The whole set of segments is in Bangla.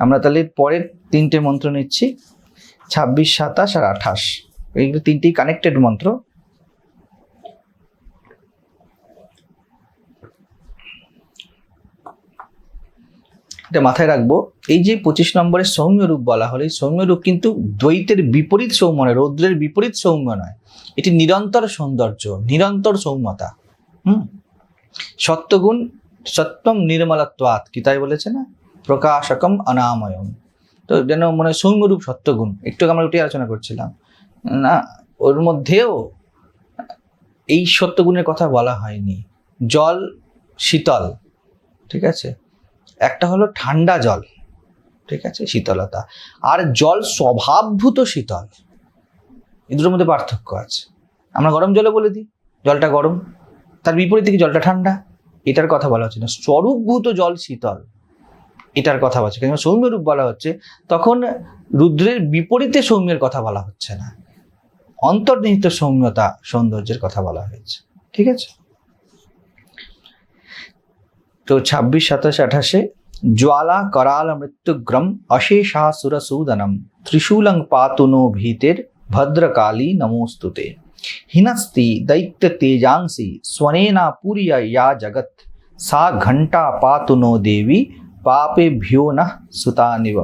আমরা তাহলে পরের তিনটে মন্ত্র নিচ্ছি, ছাব্বিশ, সাতাশ আর আঠাশ। এইগুলো তিনটেই কানেক্টেড মন্ত্র। এটা মাথায় রাখব, এই যে পঁচিশ নম্বরের সৌম্য রূপ বলা হলো, এই সৌম্য রূপ কিন্তু দ্বৈতের বিপরীত সৌম্য নয়, রৌদ্রের বিপরীত সৌম্য নয়। এটি নিরন্তর সৌন্দর্য, নিরন্তর সৌম্যতা। হুম? সত্যগুণ সত্যম নির্মলত্বাৎ, কি তাই বলেছে না? প্রকাশকম অনাময়ম। তো যেন মানে সৌম্যরূপ সত্যগুণ। একটু আমরা ওটি আলোচনা করছিলাম। না, ওর মধ্যেও এই সত্যগুণের কথা বলা হয়নি। জল শীতল, ঠিক আছে? একটা হলো ঠান্ডা জল, ঠিক আছে? শীতলতা। আর জল স্বভাবভূত শীতল। এই দুটোর মধ্যে পার্থক্য আছে। আমরা গরম জলে বলে দিই, জলটা গরম। তার বিপরীতে কি জলটা ঠান্ডা? এটার কথা বলা হচ্ছে না। স্বরূপভূত জল শীতল। এটার কথা বলছে। কিন্তু সৌম্যরূপ বলা হচ্ছে, তখন রুদ্রের বিপরীতে সৌম্যের কথা বলা হচ্ছে না। অন্তর্নিহিত সৌম্যতা সৌন্দর্যের কথা বলা হয়েছে। ঠিক আছে? তো ছাব্বিশ, সাতাশ, আঠাশে, জ্বালা করাল মৃত্যুগ্রম অশেষাসুরসূদনম ত্রিশূলং পাতুনো ভীতের ভদ্রকালী নমোস্তুতে। হিনস্তি দৈত্য তেজাংসি, স্বনেনা পুরিয়া ইয়া জগৎ, সা ঘণ্টা পাতুনো দেবী पापेभ्यो न सुतानिव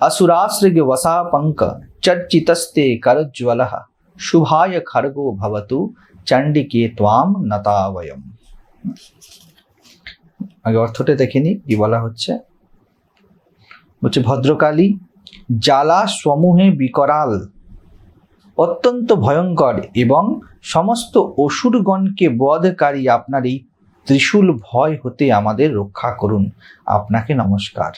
असुरासृग वसा पंक चर्चितस्ते करज्वलः शुभाय खर्गो भवतु চণ্ডিকে ত্বাম নতাবয়ম আগে অর্থটা দেখে নি কি বলা হচ্ছে বলছে ভদ্রকালী জ্বালা সমূহে বিকরাল অত্যন্ত ভয়ঙ্কর এবং সমস্ত অসুরগণকে বধকারী আপনার এই ত্রিশূল ভয় হতে আমাদের রক্ষা করুন। আপনাকে নমস্কার।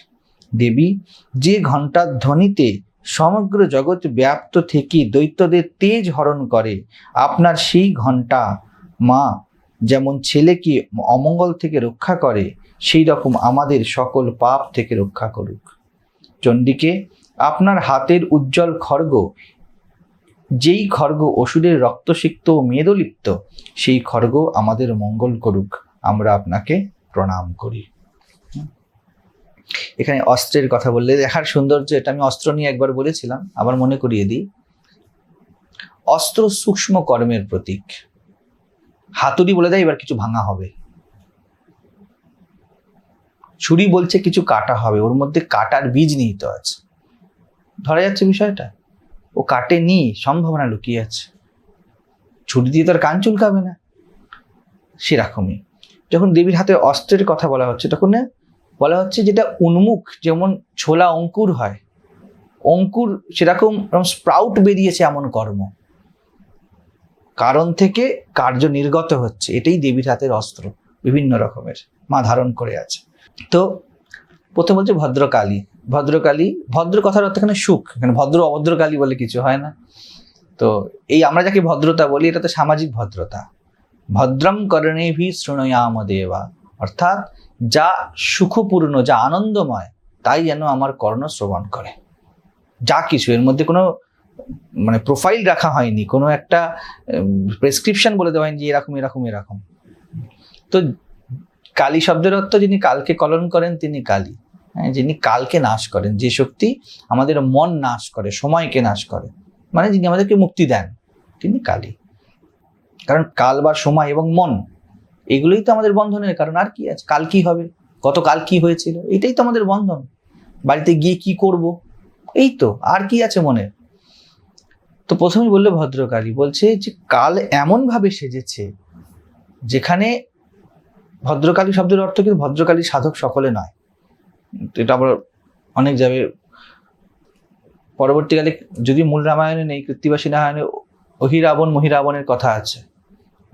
দেবী, যে ঘণ্টার ধ্বনিতে সমগ্র জগৎ ব্যাপ্ত থেকে দৈত্যদের তেজ হরণ করে, আপনার সেই ঘণ্টা মা যেমন ছেলেকে অমঙ্গল থেকে রক্ষা করে, সেই রকম আমাদের সকল পাপ থেকে রক্ষা করুক। চণ্ডীকে, আপনার হাতের উজ্জ্বল খড়গ যেই খড়গ অসুরের রক্তসিক্ত ও মেদলিপ্ত, সেই খড়গ আমাদের মঙ্গল করুক। আমরা আপনাকে প্রণাম করি। এখানে অস্ত্রের কথা বললে, দেখার সৌন্দর্য, এটা আমি অস্ত্র নিয়ে একবার বলেছিলাম, আবার মনে করিয়ে দিই। অস্ত্র সূক্ষ্ম কর্মের প্রতীক। হাতুড়ি বলে দেয়, এবার কিছু ভাঙা হবে। ছুরি বলছে কিছু কাটা হবে, ওর মধ্যে কাটার বীজ নিহিত আছে। ধরা যাচ্ছে বিষয়টা? ও কাটেনি, সম্ভাবনা লুকিয়ে আছে। ছুরি দিয়ে তো আর কান চুলকাবে না। সেরকমই। যখন দেবীর হাতে অস্ত্রের কথা বলা হচ্ছে, তখন বলা হচ্ছে যেটা উন্মুখ, যেমন ছোলা অঙ্কুর হয়, অঙ্কুর সেরকম স্প্রাউট বেরিয়েছে এমন কর্ম। কারণ থেকে কার্য নির্গত হচ্ছে, এটাই দেবীর হাতের অস্ত্র, বিভিন্ন রকমের, মা ধারণ করে আছে। তো প্রথম বলছে ভদ্রকালী ভদ্রকালী, ভদ্র কথার অর্থ এখানে সুখ, এখানে ভদ্র অভদ্রকালী বলে কিছু হয় না। তো এই আমরা যাকে ভদ্রতা বলি এটা তো সামাজিক ভদ্রতা। ভদ্রম করণে ভি শৃণয়াম দেবা। অর্থাৎ, যা সুখপূর্ণ, যা আনন্দময়, তাই যেন আমার কর্ণ শ্রবণ করে। যা কিছু, এর মধ্যে কোনো মানে প্রোফাইল রাখা হয়নি, কোনো একটা প্রেসক্রিপশন বলে দেওয়া হয়নি যে এরকম এরকম এরকম। তো কালী শব্দের অর্থ যিনি কালকে কলন করেন, তিনি কালী। হ্যাঁ যিনি কালকে নাশ করেন, যে শক্তি আমাদের মন নাশ করে, সময়কে নাশ করে মানে যিনি আমাদেরকে মুক্তি দেন, তিনি কালী। কারণ কাল বা সময় এবং মন, এগুলোই তো আমাদের বন্ধনের কারণ। আর কি আছে? কাল কি হবে? গতকাল কি হয়েছিল? এটাই তো আমাদের বন্ধন। বাড়িতে গিয়ে কি করব? এই তো, আর কি আছে মনে তো প্রথমেই বলল ভদ্রকালী, বলছে যে কাল এমনভাবে সেজেছে, যেখানে ভদ্রকালী শব্দের অর্থ কিন্তু ভদ্রকালী সাধক সকলে নয়। এটা আবার অনেক যাবে। পরবর্তীকালে যদি মূল রামায়ণে নেই, কৃত্তিবাসী রামায়ণে অহিরাবণ, মহিরাবণের কথা আছে।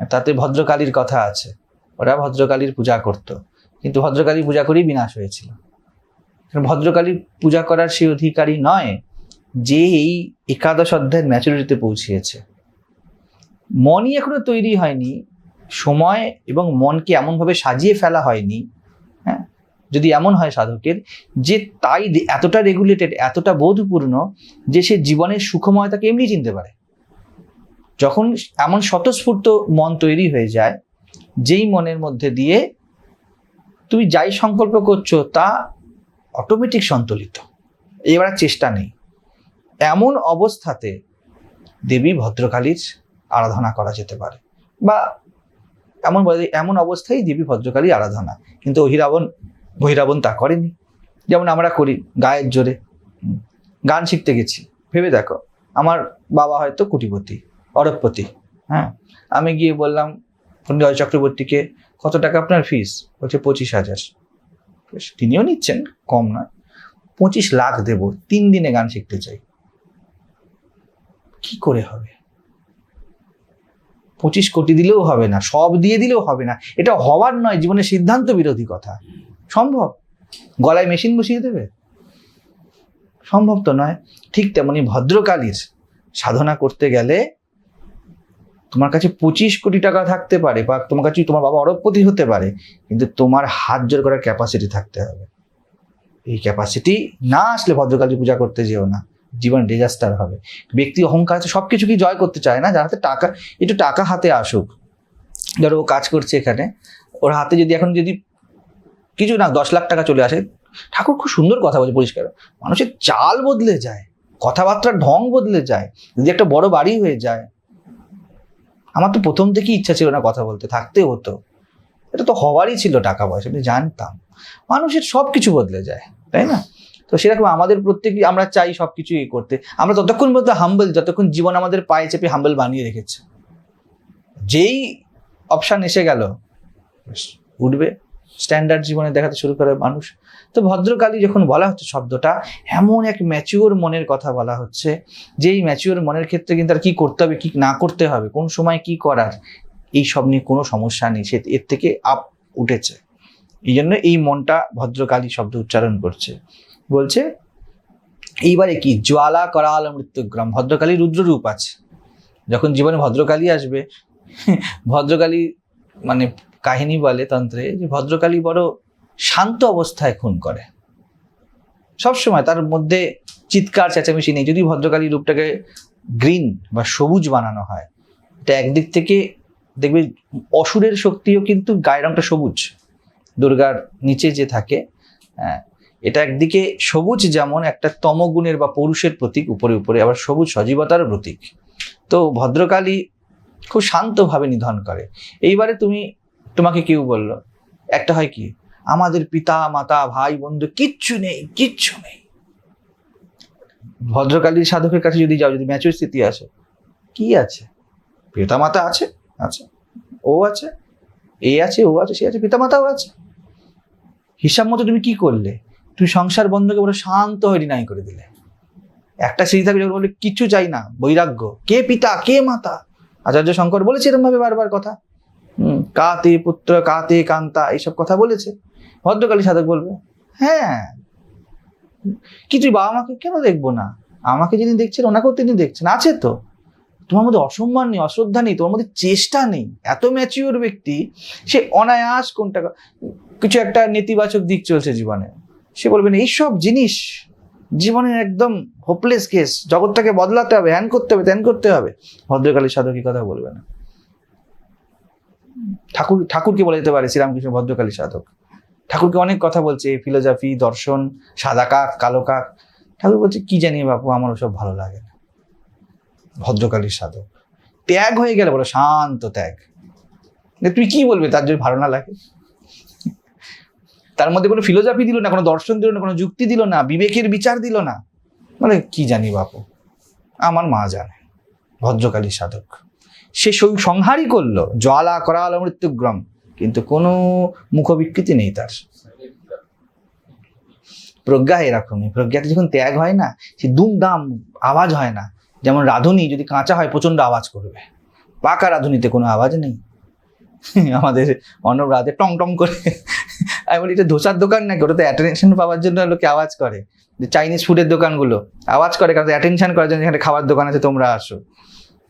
তাতে ভদ্রকালীর কথা আছে। ওরা ভদ্রকালীর পূজা করত। কিন্তু ভদ্রকালীর পূজা করেই বিনাশ হয়েছিল। ভদ্রকালীর পূজা করার সেই অধিকারী নয় যে এই একাদশ অধ্যায়ের ম্যাচুরিটিতে পৌঁছিয়েছে। মনই এখনও তৈরি হয়নি। সময় এবং মনকে এমনভাবে সাজিয়ে ফেলা হয়নি। হ্যাঁ? যদি এমন হয় সাধকের যে তাই এতটা রেগুলেটেড এতটা বোধপূর্ণ যে সে জীবনের সুখময়তাকে এমনি চিনতে পারে। যখন এমন স্বতঃস্ফূর্ত মন তৈরি হয়ে যায়, যেই মনের মধ্যে দিয়ে তুমি যাই সংকল্প করছ তা অটোমেটিক সন্তুলিত এবার চেষ্টা নেই। এমন অবস্থাতে দেবী ভদ্রকালীর আরাধনা করা যেতে পারে। বা এমন এমন অবস্থায় দেবী ভদ্রকালী আরাধনা। কিন্তু অহিরাবণ, বহিরাবণ তা করেনি। যেমন আমরা করি গায়ের জোরে। গান শিখতে গেছি। ভেবে দেখো, আমার বাবা হয়তো কুটিপতি। অরবপতি হ্যাঁ? আমি গিয়ে বললাম, পণ্ডিত চক্রবর্তীকে, কত টাকা আপনার ফিস বলছে, পঁচিশ হাজার। তিনিও নিচ্ছেন, কম নয়। পঁচিশ লাখ দেব, তিন দিনে গান শিখতে চাই। কি করে হবে? পঁচিশ কোটি দিলেও হবে না, সব দিয়ে দিলেও হবে না। এটা হওয়ার নয়, জীবনের সিদ্ধান্ত বিরোধী কথা। সম্ভব? গলায় মেশিন বসিয়ে দেবে? সম্ভব তো নয়। ঠিক তেমনি ভদ্রকালীর সাধনা করতে গেলে তোমার কাছে পঁচিশ কোটি টাকা থাকতে পারে বা তোমার কাছে তোমার বাবা অরবপতি হতে পারে, কিন্তু তোমার হাত জোর করার ক্যাপাসিটি থাকতে হবে। এই ক্যাপাসিটি না আসলে ভদ্রকালী পূজা করতে যেও না, জীবন ডিজাস্টার হবে। ব্যক্তি অহংকার আছে সব কি জয় করতে চায় না, যার হাতে টাকা, একটু টাকা হাতে আসুক। ধরো ও কাজ করছে এখানে, ওর হাতে যদি এখন যদি কিছু না, দশ লাখ টাকা চলে আসে, ঠাকুর খুব সুন্দর কথা বলছে, পরিষ্কার। মানুষের চাল বদলে যায়, কথাবার্তার ঢং বদলে যায়, যদি একটা বড় বাড়ি হয়ে যায় আমার তো প্রথম থেকেই ইচ্ছা ছিল না কথা বলতে থাকতে হতো। এটা তো হওয়ারই ছিল টাকা পয়সা, আমি জানতাম। মানুষের সব কিছু বদলে যায়, তাই না? তো সেরকম আমাদের প্রত্যেকেই আমরা চাই সব কিছু ইয়ে করতে। আমরা ততক্ষণ বলতে হাম্বল যতক্ষণ জীবন আমাদের পায়ে চেপে হাম্বল বানিয়ে রেখেছে। যেই অপশান এসে গেল, উঠবে। স্ট্যান্ডার্ড জীবনে দেখাতে শুরু করে মানুষ। তো ভদ্রকালী যখন বলা হচ্ছে শব্দটা, এমন এক ম্যাচিওর মনের কথা বলা হচ্ছে, যেই ম্যাচিওর মনের ক্ষেত্রে কিন্তু আর কি করতে হবে, কি না করতে হবে, কোন সময় কি করার, এই সব নিয়ে কোনো সমস্যা নেই, সে এর থেকে আপ উঠেছে। এই জন্য এই মনটা ভদ্রকালী শব্দ উচ্চারণ করছে। বলছে, এইবারে কি জ্বালা করাল মৃত্যুগ্রাম? ভদ্রকালী রুদ্ররূপ আছে। যখন জীবনে ভদ্রকালী আসবে, ভদ্রকালী মানে কাহিনী বলে তন্ত্রে যে ভদ্রকালী বড় শান্ত অবস্থায় খুন করে। সবসময় তার মধ্যে চিৎকার চেঁচামেচি নেই। যদি ভদ্রকালী রূপটাকে গ্রিন বা সবুজ বানানো হয় এটা একদিক থেকে দেখবে অসুরের শক্তিও কিন্তু গায়ের রঙটা সবুজ। দুর্গার নিচে যে থাকে হ্যাঁ, এটা একদিকে সবুজ যেমন একটা তমগুণের বা পৌরুষের প্রতীক উপরে উপরে আবার সবুজ সজীবতার প্রতীক। তো ভদ্রকালী খুব শান্তভাবে নিধন করে। এইবারে তুমি তোমাকে কেউ বলল, একটা হয় কি? আমাদের পিতা, মাতা, ভাই, বন্ধু কিচ্ছু নেই কিচ্ছু নেই। ভদ্রকালীর সাধকের কাছে যদি যাও, যদি ম্যাচুর স্থিতি আসে কি আছে? পিতা, মাতা আছে আছে। ও আছে, এ আছে, ও আছে, সে আছে, পিতা, মাতাও আছে। হিসাব মতো তুমি কি করলে? তুমি সংসার বন্ধকে বলে শান্ত হয়ে ডিনাই করে দিলে। একটা স্মৃতি থাকবে যখন বলে কিচ্ছু চাই না, বৈরাগ্য। কে পিতা, কে মাতা? আচার্য শঙ্কর বলেছে এরকম ভাবে বারবার কথা। কাতে, পুত্র, কাতে, কান্তা, এইসব কথা বলেছে। ভদ্রকালী সাধক বলবে হ্যাঁ কি তুই বাবা মাকে কেন দেখব না? আমাকে যিনি দেখছেন, ওনাকেও তিনি দেখছেন। আছে তো। তোমার মধ্যে অসম্মান নেই, অশ্রদ্ধা নেই, তোমার মধ্যে চেষ্টা নেই। এত ম্যাচিওর ব্যক্তি, সে অনায়াস কোনটা কিছু একটা নেতিবাচক দিক চলছে জীবনে। সে বলবেন এইসব জিনিস জীবনের একদম হোপলেস কেস জগৎটাকে বদলাতে হবে হ্যান করতে হবে ত্যান করতে হবে। ভদ্রকালী সাধকী কথা বলবে না। ঠাকুর, ঠাকুরকে বলে যেতে পারে, শ্রীরামকৃষ্ণ ভদ্রকালী সাধক। ঠাকুরকে অনেক কথা বলছে, ফিলোজফি, দর্শন, সাদা কাক, কালো কাক। ঠাকুর বলছে, কি জানি বাপু, আমার ওসব ভালো লাগে না। ভদ্রকালীর সাধক। ত্যাগ হয়ে গেলে বলো, শান্ত ত্যাগ। তুই কি বলবে? তার যদি ভালো না লাগে? তার মধ্যে কোনো ফিলোজফি দিল না, কোনো দর্শন দিল না, কোনো যুক্তি দিল না, বিবেকের বিচার দিল না। মানে কি জানি বাপু, আমার মা জানে। ভদ্রকালী সাধক। সে সংহারই করল। জ্বালা, করাল, মৃত্যুগ্রম। কিন্তু কোনো মুখবিকৃতি নেই তার। প্রজ্ঞা এরকমই প্রজ্ঞাতে যখন ত্যাগ হয় না, সে দুমদাম আওয়াজ হয় না। যেমন রাধুনি যদি কাঁচা হয় প্রচণ্ড আওয়াজ করবে। পাকা রাধুনিতে কোনো আওয়াজ নেই। আমাদের অন্য রাধে টং টং করে। আমি বলি, এটা ধোসার দোকান নাকি? ওটা তো অ্যাটেনশন পাওয়ার জন্য লোকে আওয়াজ করে। যে চাইনিজ ফুডের দোকানগুলো আওয়াজ করে, কারণ অ্যাটেনশন করার জন্য এখানে খাবার দোকান আছে, তোমরা আসো।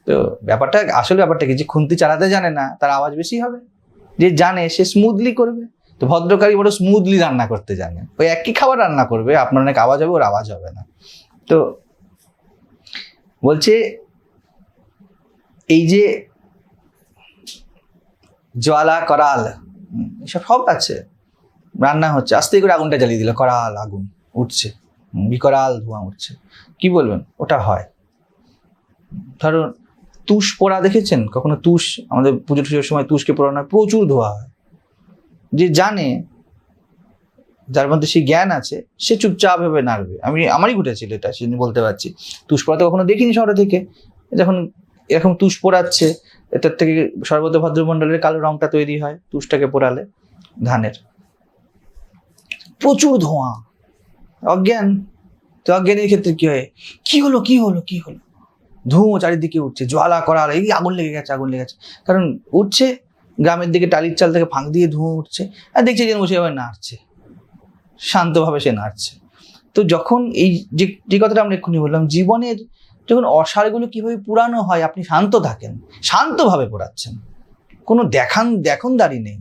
তো ব্যাপারটা, আসলে ব্যাপারটা কি যে খুন্তি চালাতে জানে না, তার আওয়াজ বেশি হবে? যে জানে, সে স্মুথলি করবে। তো ভদ্রকালী বড় স্মুথলি রান্না করতে জানে। ওই একই খাবার রান্না করবে, আপনার অনেক আওয়াজ হবে, ওর আওয়াজ হবে না। তো বলছে, এই যে জ্বালা, করাল এসব সব আছে। রান্না হচ্ছে। আস্তে করে আগুনটা জ্বালিয়ে দিল। করাল, আগুন উঠছে। বিকরাল ধোঁয়া উঠছে। কি বলবেন? ওটা হয়। ধরুন তুষ পোড়া দেখেছেন? কখনো তুষ? আমাদের পুজো টুজোর সময় তুষকে পোড়ানো হয় প্রচুর ধোয়া হয়। যে জানে, যার মধ্যে সেই জ্ঞান আছে, সে চুপচাপ ভাবে নাড়বে। আমি, আমারই ঘটেছিল এটা সেদিন বলতে পারছি। তুষ পোড়া তো কখনো দেখিনি শহরে থেকে। যখন এরকম তুষ পোড়াচ্ছে, এটার থেকে সর্বত ভদ্রমণ্ডলের কালো রংটা তৈরি হয়, তুষটাকে পোড়ালে, ধানের। প্রচুর ধোঁয়া। অজ্ঞান। তো অজ্ঞানের ক্ষেত্রে কি হয়? কি হলো কি হলো কি হলো? ধুঁয়ো চারিদিকে উঠছে, জ্বালা করা, এই আগুন লেগে গেছে, আগুন লেগে গেছে। কারণ উঠছে, গ্রামের দিকে টালির চাল থেকে ফাঁক দিয়ে ধুঁয়ো উঠছে, আর দেখছে যে এবার নাড়ছে, শান্তভাবে সে নাড়ছে। তো যখন এই যে যে কথাটা আমরা এক্ষুনি বললাম, জীবনের যখন অসারগুলো কীভাবে পুরানো হয়, আপনি শান্ত থাকেন, শান্তভাবে পোড়াচ্ছেন। কোনো দেখান দেখন দাঁড়ি নেই।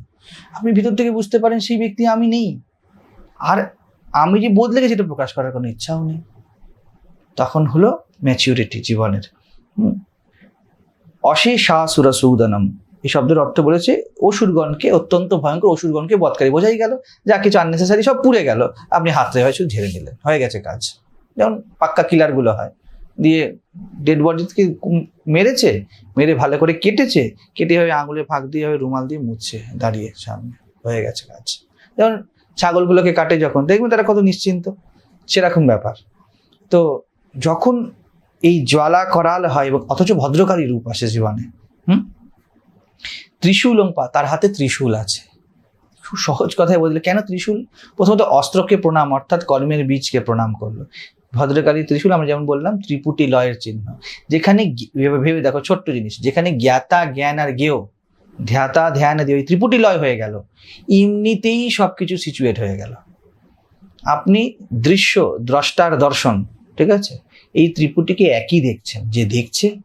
আপনি ভিতর থেকে বুঝতে পারেন সেই ব্যক্তি আমি নেই। আর আমি যে বদলে গেছি এটা প্রকাশ করার কোনো ইচ্ছাও নেই। তখন হলো ম্যাচিউরিটি জীবনের। হুম। অশেষা সুরা সৌদানম। এই শব্দের অর্থ বলেছে, অসুরগণকে, অত্যন্ত ভয়ঙ্কর অসুরগণকে বধকারী। বোঝাই গেল, যা কিছু আননেসেসারি সব পুড়ে গেল। আপনি হাতরে হয় শুধু ঝেড়ে নিলেন, হয়ে গেছে কাজ। যেমন পাক্কা কিলারগুলো হয়, দিয়ে ডেড বডিকে মেরেছে, মেরে ভালো করে কেটেছে, কেটে হবে আঙুলে ফাঁক দিয়ে হবে রুমাল দিয়ে মুছছে দাঁড়িয়ে সামনে, হয়ে গেছে কাজ। যেমন ছাগলগুলোকে কাটে যখন, দেখবেন তারা কত নিশ্চিন্ত, সেরকম ব্যাপার। তো যখন এই জ্বালা করাল হয় এবং অথচ ভদ্রকালী রূপ আসে জীবনে। হুম? ত্রিশূলঙ্পা তার হাতে ত্রিশূল আছে। খুব সহজ কথায় বললে, কেন ত্রিশূল? প্রথমত অস্ত্রকে প্রণাম, অর্থাৎ কর্মের বীজকে প্রণাম করল। ভদ্রকালী ত্রিশূল, আমরা যেমন বললাম, ত্রিপুটি লয়ের চিহ্ন। যেখানে ভেবে দেখো, ছোট্ট জিনিস, যেখানে জ্ঞাতা, জ্ঞান আর জ্ঞেয়, ধ্যাতা, ধ্যান দিয়ে ওই ত্রিপুটি লয় হয়ে গেল। এমনিতেই সব কিছু সিচুয়েট হয়ে গেল। আপনি দৃশ্য, দ্রষ্টার দর্শন ঠিক আছে? এই ত্রিপুটিকে একই দেখছেন। যে দেখছে,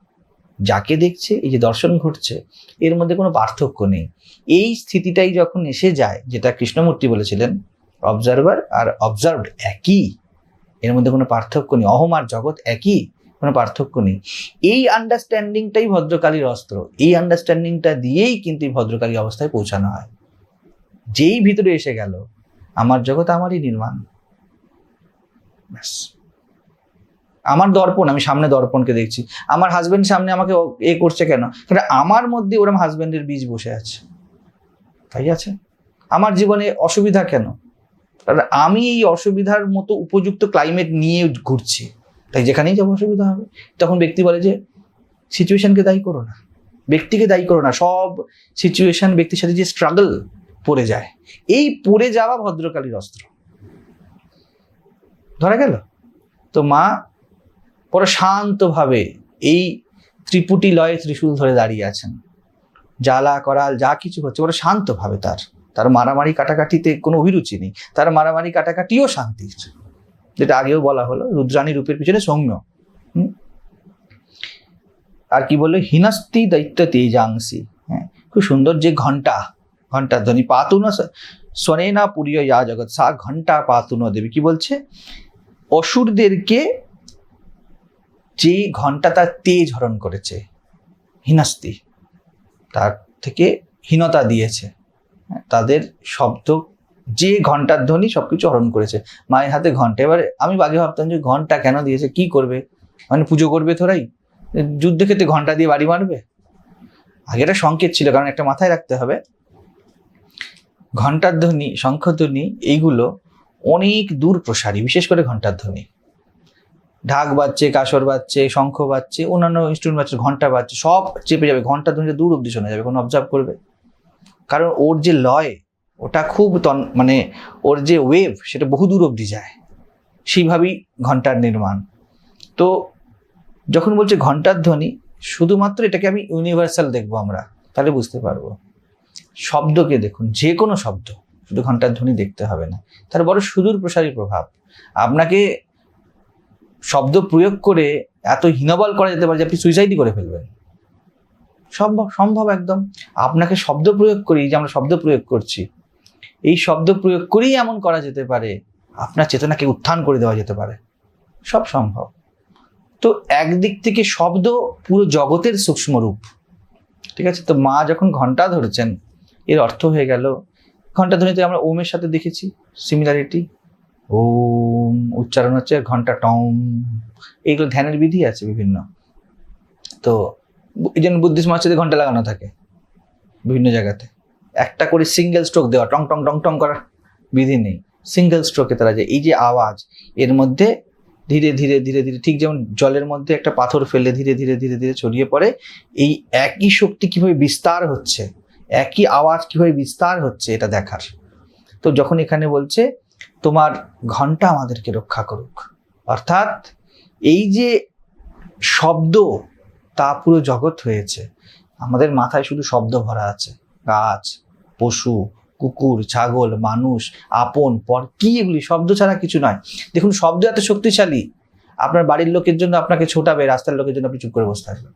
যাকে দেখছে, এই যে দর্শন ঘটছে, এর মধ্যে কোনো পার্থক্য নেই। এই স্থিতিটাই যখন এসে যায়, যেটা কৃষ্ণমূর্তি বলেছিলেন অবজারভার আর অবজার্ভড একই, এর মধ্যে কোনো পার্থক্য নেই। অহম আর জগৎ একই, কোনো পার্থক্য নেই। এই আন্ডারস্ট্যান্ডিংটাই ভদ্রকালীর অস্ত্র। এই আন্ডারস্ট্যান্ডিংটা দিয়েই কিন্তু এই ভদ্রকালী অবস্থায় পৌঁছানো হয়। যেই ভিতরে এসে গেল, আমার জগৎ আমারই নির্মাণ। ব্যাস। আমার দর্পণ, আমি সামনে দর্পণকে দেখছি। আমার হাজব্যান্ড সামনে আমাকে এ করছে কেন? কারণ আমার মধ্যে ওরম হাজব্যান্ডের বীজ বসে আছে। তাই আছে? আমার জীবনে অসুবিধা কেন? কারণ আমি এই অসুবিধার মতো উপযুক্ত ক্লাইমেট নিয়ে ঘুরছি। তাই যেখানেই যাব অসুবিধা হবে। তখন ব্যক্তি বলে যে সিচুয়েশনকে দায়ী করো না। ব্যক্তিকে দায়ী করো না। সব সিচুয়েশন ব্যক্তির সাথে যে স্ট্রাগল পড়ে যায়। এই পড়ে যাওয়া ভদ্রকালীর অস্ত্র। ধরা গেল? তো মা বড় শান্তভাবে এই ত্রিপুটি লয়ে ত্রিশূল ধরে দাঁড়িয়ে আছেন। জ্বালা, করাল, যা কিছু হচ্ছে বড় শান্তভাবে তার তার মারামারি কাটাকাটিতে কোনো অভিরুচি নেই। তার মারামারি কাটাকাটিও শান্তির যেটা আগেও বলা হলো, রুদ্রাণী রূপের পিছনে সৌম্য? আর কি বলল? হিনাস্তি দৈত্য তেজাংসি। হ্যাঁ খুব সুন্দর যে ঘণ্টা ঘণ্টা ধ্বনি। পাতুন শোনে না পুরীয় ইয়া জগৎ, সা ঘণ্টা পাতুন দেবী। কি বলছে? অসুরদেরকে যে ঘণ্টা তার তেজ হরণ করেছে হিনাস্তি তার থেকে হীনতা দিয়েছে হ্যাঁ, তাদের শব্দ যে ঘণ্টার ধ্বনি সবকিছু হরণ করেছে। মায়ের হাতে ঘণ্টা এবারে আমি আগে ভাবতাম যে ঘণ্টা কেন দিয়েছে কি করবে? মানে পুজো করবে তোরাই যুদ্ধক্ষেত্রে ঘণ্টা দিয়ে বাড়ি মারবে? আগে একটা সংকেত ছিল কারণ একটা মাথায় রাখতে হবে। ঘণ্টার ধ্বনি শঙ্খধ্বনি এইগুলো অনেক দূর প্রসারী বিশেষ করে ঘণ্টার ধ্বনি। ঢাক বাজছে, কাসর বাজছে, শঙ্খ বাজছে, অন্যান্য ইনস্ট্রুমেন্ট বাজছে, ঘণ্টা বাজছে, সব চেপে যাবে। ঘণ্টার ধ্বনিটা দূর অব্দি শোনা যাবে, কোনো অবজার্ভ করবে? কারণ ওর যে লয়, ওটা খুব তন মানে ওর যে ওয়েভ সেটা বহু দূর অব্দি যায়। সেইভাবেই ঘণ্টার নির্মাণ। তো যখন বলছে ঘণ্টার ধ্বনি, শুধুমাত্র এটাকে আমি ইউনিভার্সাল দেখব আমরা, তাহলে বুঝতে পারব। শব্দকে দেখুন, যে কোনো শব্দ, শুধু ঘণ্টার ধ্বনি দেখতে হবে না। তার বড় সুদূর প্রসারী প্রভাব। আপনাকে শব্দ প্রয়োগ করে এত হীনবল করা যেতে পারে যে আপনি সুইসাইডই করে ফেলবেন। সম্ভব সম্ভব একদম। আপনাকে শব্দ প্রয়োগ করি যে আমরা শব্দ প্রয়োগ করছি, এই শব্দ প্রয়োগ করেই এমন করা যেতে পারে, আপনার চেতনাকে উত্থান করে দেওয়া যেতে পারে। সব সম্ভব। তো একদিক থেকে শব্দ পুরো জগতের সূক্ষ্ম রূপ ঠিক আছে? তো মা যখন ঘণ্টা ধরেছেন, এর অর্থ হয়ে গেল, ঘণ্টা ধ্বনিতে আমরা ওমের সাথে দেখেছি সিমিলারিটি ওম, উচ্চারণ হচ্ছে ঘণ্টা টম এইগুলো ধ্যানের বিধি আছে বিভিন্ন। তো এই জন্য বুদ্ধিস্ট মসজিদে ঘণ্টা লাগানো থাকে বিভিন্ন জায়গাতে। একটা করে সিঙ্গেল স্ট্রোক দেওয়া, টং টং টং টং করার বিধি নেই। সিঙ্গেল স্ট্রোকে তারা যে এই যে আওয়াজ, এর মধ্যে ধীরে ধীরে ধীরে ধীরে ঠিক যেমন জলের মধ্যে একটা পাথর ফেলে ধীরে ধীরে ধীরে ধীরে ছড়িয়ে পড়ে, এই একই শক্তি কীভাবে বিস্তার হচ্ছে, একই আওয়াজ কীভাবে বিস্তার হচ্ছে এটা দেখার। তো যখন এখানে বলছে তোমার ঘণ্টা আমাদেরকে রক্ষা করুক। অর্থাৎ এই যে শব্দ, তা পুরো জগৎ হয়েছে। আমাদের মাথায় শুধু শব্দ ভরা আছে। গাছ, পশু, কুকুর, ছাগল, মানুষ, আপন পর কি এগুলি, শব্দ ছাড়া কিছু নয়। দেখুন, শব্দ এত শক্তিশালী। আপনার বাড়ির লোকের জন্য আপনাকে ছোটাবে, রাস্তার লোকের জন্য আপনি চুপ করে বসে থাকবেন।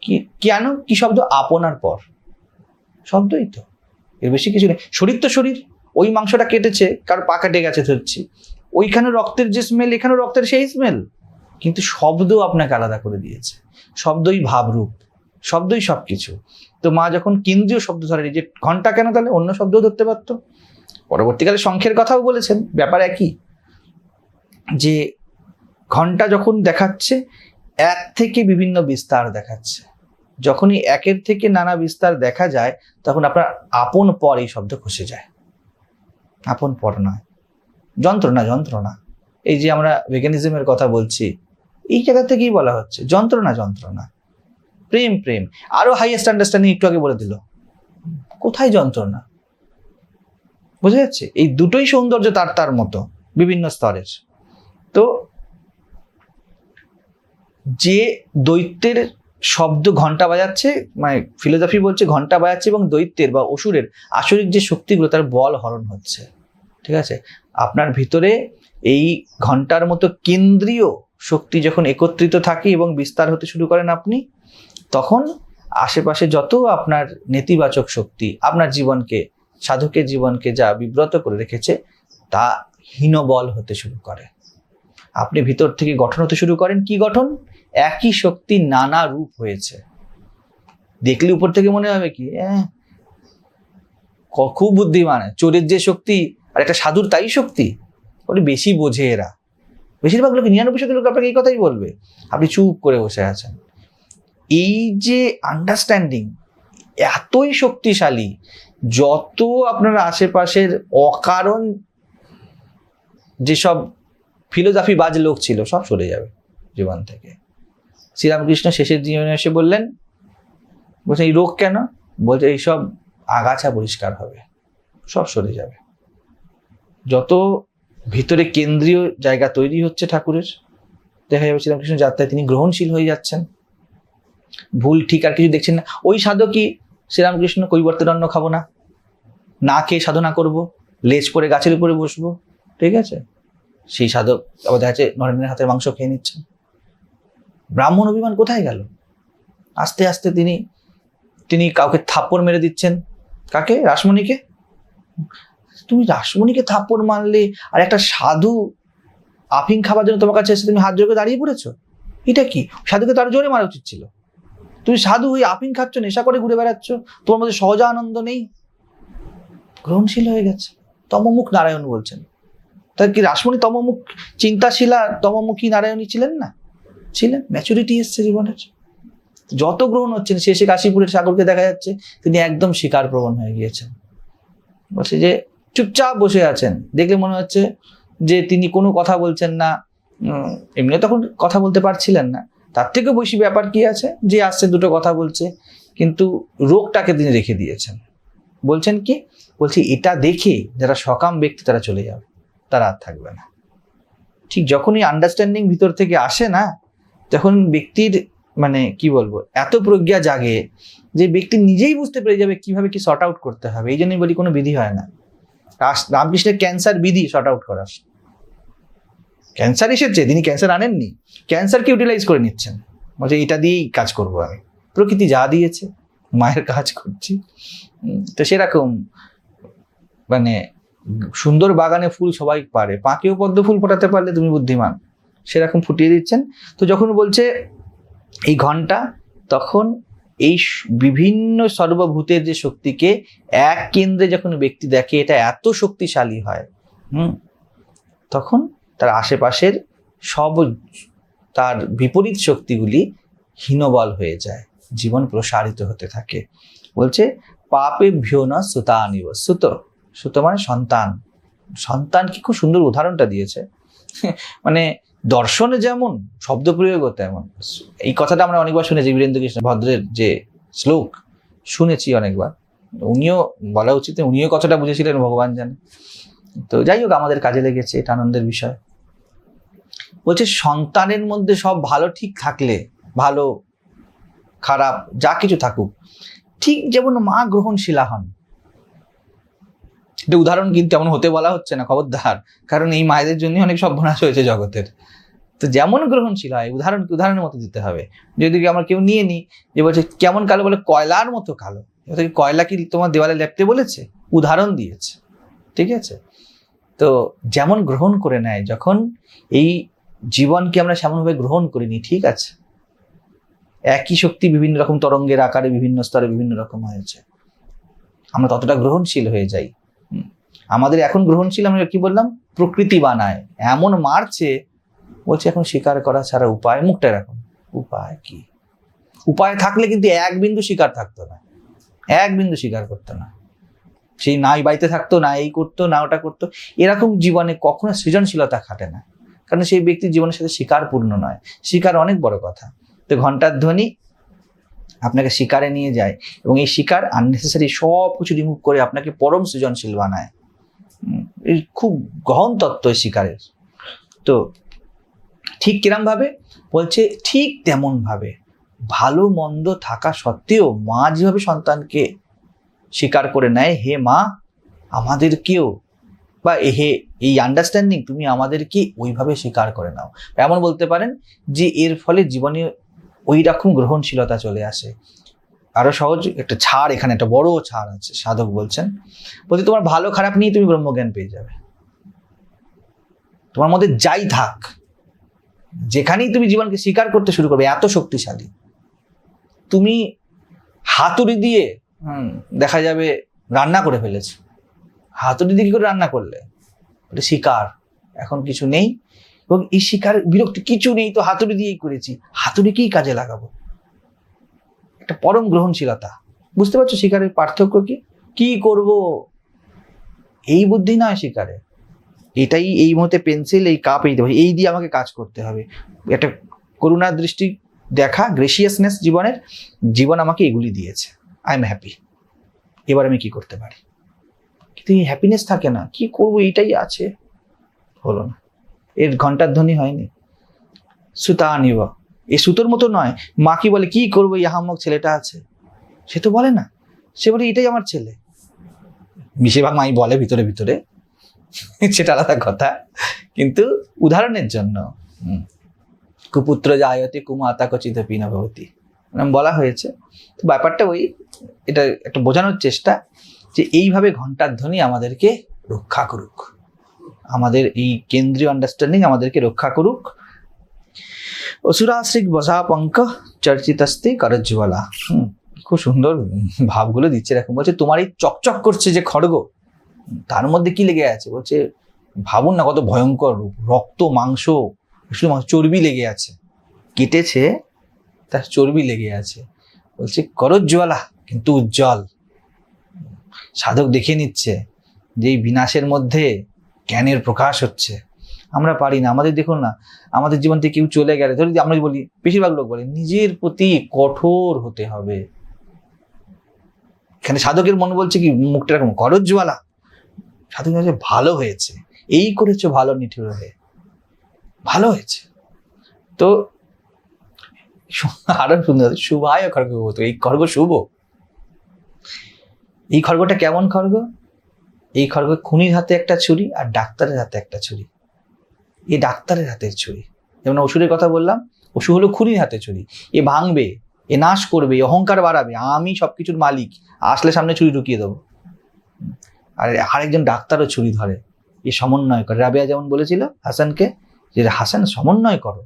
কি, কেন? কি শব্দ? আপনার পর। শব্দই তো। এর বেশি কিছু নেই। শরীর তো শরীর। ওই মাংসটা কেটেছে, কারও পা কেটে গেছে ধরছি। ওইখানে রক্তের যে স্মেল এখানে রক্তের সেই স্মেল কিন্তু শব্দ আপনাকে আলাদা করে দিয়েছে। শব্দই ভাবরূপ, শব্দই সব কিছু তো মা যখন কেন্দ্রীয় শব্দ ধরেনি, যে ঘণ্টা কেন তাহলে অন্য শব্দও ধরতে পারতো? পরবর্তীকালে শঙ্খের কথাও বলেছেন, ব্যাপার একই। যে ঘণ্টা যখন দেখাচ্ছে, এক থেকে বিভিন্ন বিস্তার দেখাচ্ছে। যখনই একের থেকে নানা বিস্তার দেখা যায়, তখন আপনার আপন পর এই শব্দ খসে যায়। আপন পর নয়। যন্ত্রণা যন্ত্রণা। এই যে আমরা ভেগানিজমের কথা বলছি, এই জায়গা থেকেই বলা হচ্ছে, যন্ত্রণা যন্ত্রণা। প্রেম প্রেম। আরও হাইয়েস্ট আন্ডারস্ট্যান্ডিং একটু আগে বলে দিল। কোথায় যন্ত্রণা? বুঝা যাচ্ছে? এই দুটোই সৌন্দর্য তার তার মতো, বিভিন্ন স্তরের। তো যে দৈত্যের শব্দ ঘণ্টা বাজাচ্ছে মানে ফিলোসফি বলছে ঘণ্টা বাজাচ্ছে এবং দৈত্যের বা অসুরের আসরিক যে শক্তিগুলো, তার বল হরণ হচ্ছে। ঠিক আছে? আপনার ভিতরে এই ঘণ্টার মতো কেন্দ্রীয় শক্তি যখন একত্রিত থাকে এবং বিস্তার হতে শুরু করেন আপনি তখন আশেপাশে যত আপনার নেতিবাচক শক্তি আপনার জীবনকে সাধকের জীবনকে যা বিব্রত করে রেখেছে তা হীনবল হতে শুরু করে। আপনি ভিতর থেকে গঠন হতে শুরু করেন। কি গঠন? একই শক্তি নানা রূপ হয়েছে। দেখলে উপর থেকে মনে হবে কি? "এহ, খুব বুদ্ধিমান। চোরের যে শক্তি আর একটা সাধুর তাই শক্তি, ওটা বেশি বোঝে এরা। বেশিরভাগ লোক নিরানব্বই শতাংশ লোক আপনাকে এই কথাই বলবে, আপনি চুপ করে বসে আছেন। এই যে আন্ডারস্ট্যান্ডিং এতই শক্তিশালী, যত আপনার আশেপাশের অকারণ যেসব ফিলোসফি বাজ লোক ছিল, সব সরে যাবে জীবন থেকে। শ্রীরামকৃষ্ণ শেষের জীবনে এসে বললেন বলছে এই রোগ কেন? বলছে, এইসব আগাছা পরিষ্কার হবে, সব সরে যাবে। যত ভিতরে কেন্দ্রীয় জায়গা তৈরি হচ্ছে ঠাকুরের, দেখা যাবে শ্রীরামকৃষ্ণ যাত্রায় তিনি গ্রহণশীল হয়ে যাচ্ছেন। ভুল ঠিক আর কিছু দেখছেন না। ওই সাধকই শ্রীরামকৃষ্ণ কৈবর্তদণ্ড খাব না। না খেয়ে সাধনা করব, লেজ পরে গাছের উপরে বসবো, ঠিক আছে? সেই সাধক আবার দেখা যাচ্ছে নরেন্দ্রের হাতের মাংস খেয়ে নিচ্ছেন। ব্রাহ্মণ অভিমান কোথায় গেল? আস্তে আস্তে তিনি তিনি কাউকে থাপ্পড় মেরে দিচ্ছেন। কাকে? রাসমণিকে? তুমি রাসমণিকে থাপ্পড় মারলে, আর একটা সাধু আফিং খাবার জন্য তোমার কাছে এসে তুমি হাত জোরে দাঁড়িয়ে পড়েছো? এটা কি? সাধুকে তার জোরে মারা উচিত ছিল। তুমি সাধু ওই আফিং খাচ্ছ, নেশা করে ঘুরে বেড়াচ্ছ, তোমার মধ্যে সহজা আনন্দ নেই। গ্রহণশীল হয়ে গেছে। তমমুখ নারায়ণ বলছেন। তার কি রাসমণি তমমুখ চিন্তাশীলা তমমুখী নারায়ণী ছিলেন না? ছিলেন? ম্যাচুরিটি এসছে জীবনের। যত গ্রহণ হচ্ছেন শেষে কাশীপুরের সাগরকে দেখা যাচ্ছে, তিনি একদম শিকার প্রবণ হয়ে গিয়েছেন। বলছে যে চুপচাপ বসে আছেন। দেখলে মনে হচ্ছে যে তিনি কোনো কথা বলছেন না। এমনি তখন কথা বলতে পারছিলেন না। তার থেকেও বেশি ব্যাপার কি আছে? যে আসছে, দুটো কথা বলছে, কিন্তু রোগটাকে তিনি রেখে দিয়েছেন। বলছেন কি? বলছি, এটা দেখে যারা সকাম ব্যক্তি, তারা চলে যাবে। তারা আর থাকবে না। ঠিক যখনই আন্ডারস্ট্যান্ডিং ভিতর থেকে আসে না, তখন ব্যক্তির মানে কি বলব, এত প্রজ্ঞা জাগে যে ব্যক্তি নিজেই বুঝতে পেরে যাবে কীভাবে কি সর্ট আউট করতে হবে। এই জন্যই বলি কোনো বিধি হয় না। রামকৃষ্ণের ক্যান্সার বিধি শর্ট আউট করার ক্যান্সার এসেছে তিনি ক্যান্সার আনেননি ক্যান্সারকে ইউটিলাইজ করে নিচ্ছেন। বলছে, এটা দিয়েই কাজ করব আমি। প্রকৃতি যা দিয়েছে, মায়ের কাজ করছি। তো সেরকম মানে সুন্দর বাগানে ফুল সবাই পারে। পাকেও পদ্ম ফুল ফোটাতে পারলে তুমি বুদ্ধিমান। সেরকম ফুটিয়ে দিচ্ছেন। তো যখন বলছে, এই ঘণ্টা, তখন এই বিভিন্ন সর্বভূতের যে শক্তিকে এক কেন্দ্রে যখন ব্যক্তি দেখে, এটা এত শক্তিশালী হয়, হুম, তখন তার আশেপাশের সব তার বিপরীত শক্তিগুলি হীনবল হয়ে যায়, জীবন প্রসারিত হতে থাকে। বলছে পাপে ভ্যো না সুতা আনিব সুত সুত মানে সন্তান। সন্তান কি খুব সুন্দর উদাহরণটা দিয়েছে। মানে দর্শনে যেমন শব্দ প্রয়োগও তেমন। এই কথাটা আমরা অনেকবার শুনেছি বীরেন্দ্র কৃষ্ণ ভদ্রের যে শ্লোক শুনেছি অনেকবার। উনিও বলা উচিত, উনিও কথাটা বুঝেছিলেন, ভগবান জানে। তো যাই হোক, আমাদের কাজে লেগেছে, এটা আনন্দের বিষয়। বলছে, সন্তানের মধ্যে সব ভালো ঠিক থাকলে, ভালো, খারাপ, যা কিছু থাকুক, ঠিক যেমন মা গ্রহণশীলা হন এটা উদাহরণ কিন্তু এমন হতে বলা হচ্ছে না, খবরদার। কারণ এই মায়েদের জন্য অনেক সর্বনাশ হয়েছে জগতের। তো যেমন গ্রহণশীল হয়, উদাহরণ, উদাহরণের মতো দিতে হবে। যদি আমরা কেউ নিয়ে নিই যে বলছে, কেমন কালো? বলে, কয়লার মতো কালো। কি কয়লা কি তোমার দেওয়ালে লেপতে বলেছে? উদাহরণ দিয়েছে। ঠিক আছে? তো যেমন গ্রহণ করে নেয়, যখন এই জীবনকে আমরা সেমনভাবে গ্রহণ করিনি, ঠিক আছে? একই শক্তি বিভিন্ন রকম তরঙ্গের আকারে বিভিন্ন স্তরে বিভিন্ন রকম হয়েছে। আমরা ততটা গ্রহণশীল হয়ে যাই। আমাদের এখন গ্রহণশীল, আমরা কি বললাম? প্রকৃতি বানায়। এমন মারছে, বলছে এখন স্বীকার করা ছাড়া উপায়, মুখটা রাখুন। উপায় কি? উপায় থাকলে কিন্তু এক বিন্দু স্বীকার থাকতো না। এক বিন্দু স্বীকার করতো না। সেই নাই বাড়িতে থাকতো, না এই করতো, না ওটা করতো। এরকম জীবনে কখনো সৃজনশীলতা খাটে না। কারণ সেই ব্যক্তির জীবনের সাথে শিকার পূর্ণ নয়। শিকার অনেক বড় কথা। তো ঘণ্টার ধ্বনি আপনাকে শিকারে নিয়ে যায় এবং এই শিকার আননেসেসারি সব কিছু রিমুভ করে আপনাকে পরম সৃজনশীল বানায়। খুব গহন তত্ত্ব শিকারের। তো ঠিক কিরম ভাবে? বলছে ঠিক তেমন ভাবে। ভালো মন্দ থাকা সত্ত্বেও মা যেভাবে সন্তানকে স্বীকার করে নেয়, হে মা আমাদেরকেও বা হে, এই আন্ডারস্ট্যান্ডিং তুমি আমাদেরকে ওইভাবে স্বীকার করে নাও। এমন বলতে পারেন যে এর ফলে জীবনে ওই রকম গ্রহণশীলতা চলে আসে। আরও সহজ, একটা ছাড়, এখানে একটা বড় ছাড় আছে, সাধক বলছেন। বলতে তোমার ভালো খারাপ নিয়ে তুমি ব্রহ্মজ্ঞান পেয়ে যাবে। তোমার মধ্যে যাই থাক, যেখানেই তুমি জীবনকে স্বীকার করতে শুরু করবে, এত শক্তিশালী। তুমি হাতুড়ি দিয়ে দেখা যাবে রান্না করে ফেলেছে। হাতুড়ি দিয়ে কি করে রান্না করলে? শিকার, এখন কিছু নেই। এবং এই শিকার, বিরক্তি, কিছু নেই, তো হাতুড়ি দিয়েই করেছি। হাতুড়িকেই কাজে লাগাবো। একটা পরম গ্রহণশীলতা। বুঝতে পারছ শিকারের পার্থক্য কি? কি করব? এই বুদ্ধি নয় শিকারে। এটাই এই মুহূর্তে পেন্সিল, এই কাপ এই দেবো এই দিয়ে আমাকে কাজ করতে হবে। একটা করুণার দৃষ্টি দেখা গ্রেসিয়াসনেস জীবনের, জীবন আমাকে এগুলি দিয়েছে। আই এম হ্যাপি এবার আমি কি করতে পারি? কিন্তু এই হ্যাপিনেস থাকে না। কি করব? এইটাই আছে। হলো না। এর ঘণ্টার ধ্বনি হয়নি। সুতা এই সুতোর মতো নয়। মা কি বলে, কি করব, এই আহাম্মক ছেলেটা আছে? সে তো বলে না। সে বলে, এটাই আমার ছেলে। বেশিরভাগ মাই বলে ভিতরে ভিতরে। সেটা আলাদা কথা। কিন্তু উদাহরণের জন্য। কুপুত্র জায়তে কুমাতা কচিত পিনা ভবতী। বলা হয়েছে। তো ব্যাপারটা ওই, এটা একটা বোঝানোর চেষ্টা যে এইভাবে ঘণ্টার ধ্বনি আমাদেরকে রক্ষা করুক। আমাদের এই কেন্দ্রীয় আন্ডারস্ট্যান্ডিং আমাদেরকে রক্ষা করুক। অসুরাশ্রিক বসা পঙ্ক চর্চিতাস্তি করজ্জ্বলা। খুব সুন্দর ভাবগুলো দিচ্ছে এরকম। বলছে, তোমার এই চকচক করছে যে খড়গ, তার মধ্যে কি লেগে আছে? বলছে, ভাবুন না কত ভয়ঙ্কর রূপ, রক্ত, মাংস, শুধু মাংস, চর্বি লেগে আছে। কেটেছে, তার চর্বি লেগে আছে। বলছে, করজ্জ্বলা, কিন্তু উজ্জ্বল। সাধক দেখে নিচ্ছে যে এই বিনাশের মধ্যে জ্ঞানের প্রকাশ হচ্ছে। আমরা পারি না। আমাদের দেখুন না, আমাদের জীবন থেকে কেউ চলে গেলে ধরি আমরা বলি, বেশিরভাগ লোক বলে, নিজের প্রতি কঠোর হতে হবে। এখানে সাধকের মন বলছে কি, মুখটা এরকম করজ্জ্বালা সাধক বলছে, ভালো হয়েছে, এই করেছ, ভালো, নিঠুর হয়ে, ভালো হয়েছে। তো, আরও সুন্দর শুভায় খড়গ হতো এই খড়গ শুভ? এই খড়গটা কেমন খড়গ? এই খড়গ খুনির হাতে একটা ছুরি আর ডাক্তারের হাতে একটা ছুরি। এই ডাক্তারের হাতের ছুরি। যেমন অসুরের কথা বললাম অসুর হলো খুনির হাতে ছুরি। এ ভাঙবে, এ নাশ করবে অহংকার বাড়াবে, আমি সব কিছুর মালিক, আসলে সামনে ছুরি ঢুকিয়ে দেবো। আর আরেকজন ডাক্তারও ছুরি ধরে, এ সমন্বয় করে। রাবেয়া যেমন বলেছিল হাসানকে, যে হাসান সমন্বয় করো।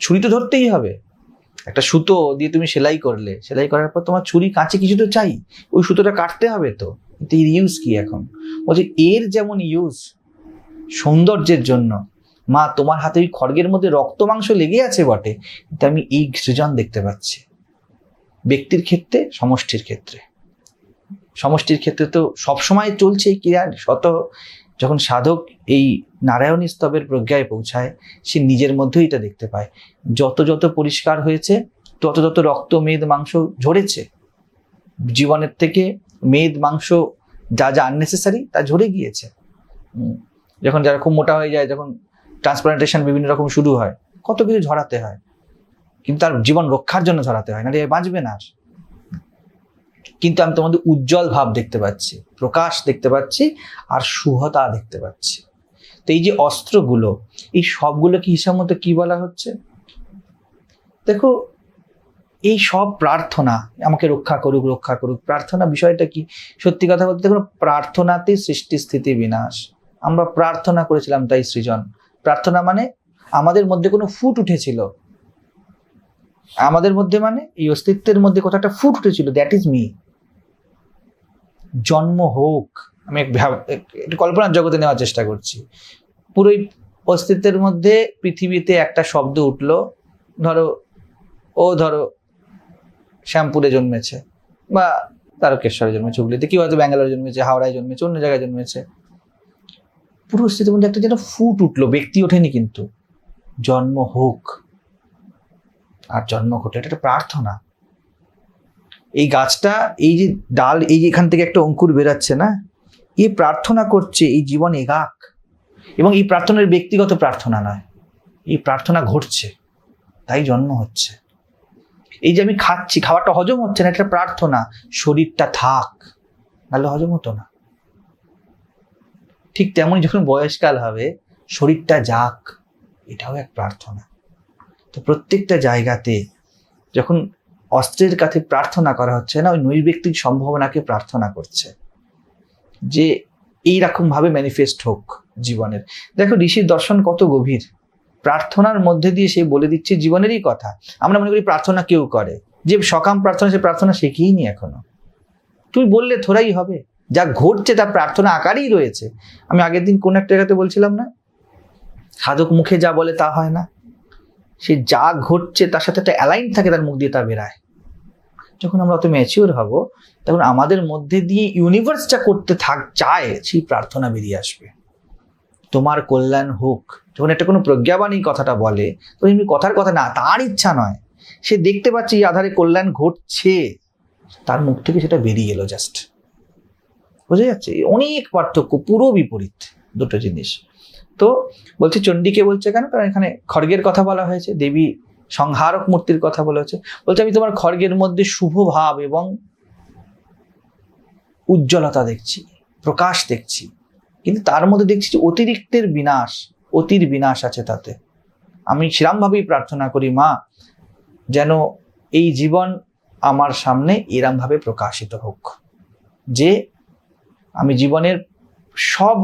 ছুরি তো ধরতেই হবে। একটা সুতো দিয়ে তুমি সেলাই করলে, সেলাই করার পর তোমার ছুরি কাঁচে কিছু তো চাই, ওই সুতোটা কাটতে হবে তো। ইউজ কি এখন? বলছে, এর যেমন ইউজ সৌন্দর্যের জন্য। মা, তোমার হাতে ওই খড়গের মধ্যে রক্ত মাংস লেগে আছে বটে, কিন্তু আমি এই সৃজন দেখতে পাচ্ছি। ব্যক্তির ক্ষেত্রে, সমষ্টির ক্ষেত্রে। সমষ্টির ক্ষেত্রে তো সবসময় চলছে এই ক্রিয়া, শত যখন সাধক এই নারায়ণী স্তবের প্রজ্ঞায় পৌঁছায়, সে নিজের মধ্যেই এটা দেখতে পায়। যত যত পরিষ্কার হয়েছে, তত তত রক্ত, মেদ, মাংস ঝরেছে। জীবনের থেকে মেদ, মাংস যা যা আননেসেসারি তা ঝরে গিয়েছে। যখন যারা খুব মোটা হয়ে যায়, যখন ট্রান্সপ্লান্টেশন বিভিন্ন রকম শুরু হয়, কত কিছু ঝরাতে হয়। কিন্তু তার জীবন রক্ষার জন্য ঝরাতে হয় না বাঁচবে না কিন্তু আমি তোমাদের উজ্জ্বল ভাব দেখতে পাচ্ছি, প্রকাশ দেখতে পাচ্ছি, আর শুভতা দেখতে পাচ্ছি। তো এই যে অস্ত্রগুলো, এই সবগুলো কি হিসাব মতো কি বলা হচ্ছে? দেখো, এই সব প্রার্থনা, আমাকে রক্ষা করুক রক্ষা করুক, প্রার্থনা বিষয়টা কি? সত্যি কথা বলতে দেখুন, প্রার্থনাতেই সৃষ্টি স্থিতি বিনাশ। আমরা প্রার্থনা করেছিলাম তাই, সৃজন। প্রার্থনা মানে আমাদের মধ্যে কোনো ফুট উঠেছিল। আমাদের মধ্যে মানে এই অস্তিত্বের মধ্যে কোথাও একটা ফুট উঠেছিল দ্যাট ইজ মি জন্ম হোক, আমি একটু কল্পনার জগতে নেওয়ার চেষ্টা করছি। পুরোই অস্তিত্বের মধ্যে পৃথিবীতে একটা শব্দ উঠল, ধরো, ও ধরো, শ্যামপুরে জন্মেছে, বা তারকেশ্বরে জন্মেছে, হুগলিতে কেউ হয়তো ব্যাঙ্গালোরে জন্মেছে, হাওড়ায় জন্মেছে, অন্য জায়গায় জন্মেছে। পুরো অস্তিত্বের মধ্যে একটা যেন ফুট উঠল। ব্যক্তি ওঠেনি কিন্তু। জন্ম হোক। আর জন্ম ঘটে এটা একটা প্রার্থনা। এই গাছটা, এই যে ডাল, এই যে এখান থেকে একটা অঙ্কুর বেরাচ্ছে না? এ প্রার্থনা করছে, এই জীবন এগাক। এবং এই প্রার্থনার ব্যক্তিগত প্রার্থনা নয়। এই প্রার্থনা ঘটছে। তাই জন্ম হচ্ছে। এই যে আমি খাচ্ছি, খাওয়াটা হজম হচ্ছে না একটা প্রার্থনা। শরীরটা থাক। নাহলে হজম হতো না। ঠিক তেমনই যখন বয়সকাল হবে, শরীরটা যাক, এটাও এক প্রার্থনা। তো প্রত্যেকটা জায়গাতে যখন অস্ত্রের কাছে প্রার্থনা করা হচ্ছে না, ওই নৈর্ব্যক্তিক সম্ভাবনাকে প্রার্থনা করছে। যে এইরকম ভাবে ম্যানিফেস্ট হোক জীবনের। দেখো, ঋষির দর্শন কত গভীর। প্রার্থনার মধ্যে দিয়ে সে বলে দিচ্ছে জীবনেরই কথা। আমরা মনে করি প্রার্থনা কেউ করে। যে সকাম প্রার্থনা, সে প্রার্থনা শেখেই নি এখনও। তুই বললে থোড়াই হবে। যা ঘটছে তা প্রার্থনা আকারেই রয়েছে। আমি আগের দিন কোন একটা জায়গাতে বলছিলাম না? সাধক মুখে যা বলে তা হয় না। সে যা ঘটছে তার সাথে একটা অ্যালাইন থাকে তার মুখ দিয়ে তা বেরায়। যখন আমরা অত ম্যাচিওর হব, তখন আমাদের মধ্যে দিয়ে ইউনিভার্স যা করতে থাক, চায়, সেই প্রার্থনা বেরিয়ে আসবে। তোমার কল্যাণ হোক। যখন একটা কোনো প্রজ্ঞাবাণী কথাটা বলে তো এমনি কথার কথা না, তার ইচ্ছা নয়। সে দেখতে পাচ্ছে এই আধারে কল্যাণ ঘটছে। তার মুখ থেকে সেটা বেরিয়ে এলো জাস্ট বোঝা যাচ্ছে? অনেক পার্থক্য, পুরো বিপরীত দুটো জিনিস। তো বলছে, চণ্ডীকে বলছে কেন? কারণ এখানে খড়গের কথা বলা হয়েছে, দেবী সংহারক মূর্তির কথা বলা হয়েছে। বলছে, আমি তোমার খড়গের মধ্যে শুভ ভাব এবং উজ্জ্বলতা দেখছি, প্রকাশ দেখছি। কিন্তু তার মধ্যে দেখছি যে অতিরিক্তের বিনাশ, অতির বিনাশ আছে তাতে। আমি সেরামভাবেই প্রার্থনা করি, মা, যেন এই জীবন আমার সামনে এরমভাবে প্রকাশিত হোক। যে আমি জীবনের সব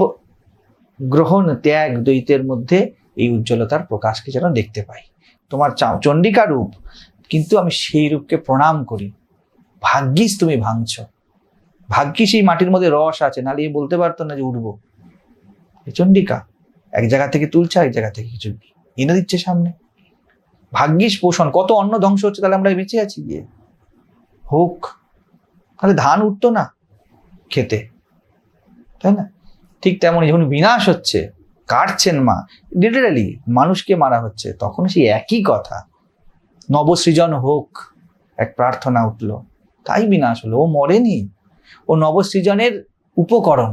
গ্রহণ, ত্যাগ, দ্বৈতের মধ্যে এই উজ্জ্বলতার প্রকাশকে যেন দেখতে পাই। তোমার চণ্ডিকা রূপ, কিন্তু আমি সেই রূপকে প্রণাম করি। ভাগ্যিস তুমি ভাঙছ। ভাগ্যিস এই মাটির মধ্যে রস আছে, নাহলে এ বলতে পারতো না যে উঠবো। চণ্ডিকা, এক জায়গা থেকে তুলছে এক জায়গা থেকে কিছু এনে দিচ্ছে সামনে। ভাগ্যিস পোষণ, কত অন্ন ধ্বংস হচ্ছে, তাহলে আমরা বেঁচে আছি গিয়ে। হোক, তাহলে ধান উঠতো না খেতে তাই না? ঠিক তেমনই যখন বিনাশ হচ্ছে, কাটছেন মা লিটারালি মানুষকে মারা হচ্ছে, তখন সেই একই কথা, নবসৃজন হোক, এক প্রার্থনা উঠল, তাই বিনাশ হলো, ও মরেনি, ও নবসৃজনের উপকরণ,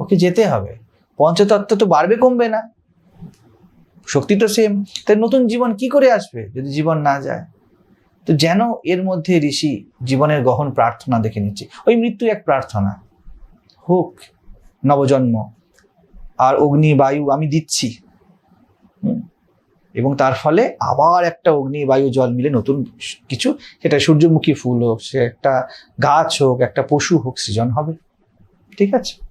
ওকে যেতে হবে, পঞ্চতত্ত্ব তো বাড়বে কমবে না, শক্তি তো সেম তাই নতুন জীবন কি করে আসবে যদি জীবন না যায়? তো যেন এর মধ্যে ঋষি জীবনের গহন প্রার্থনা দেখে নিচ্ছে, ওই মৃত্যু এক প্রার্থনা। হোক নবজন্ম। আর অগ্নি, বায়ু আমি দিচ্ছি। এবং তার ফলে আবার একটা অগ্নি, বায়ু, জল মিলে নতুন কিছু। সেটা সূর্যমুখী ফুল হোক, সে একটা গাছ হোক, একটা পশু হোক, সৃজন হবে। ঠিক আছে?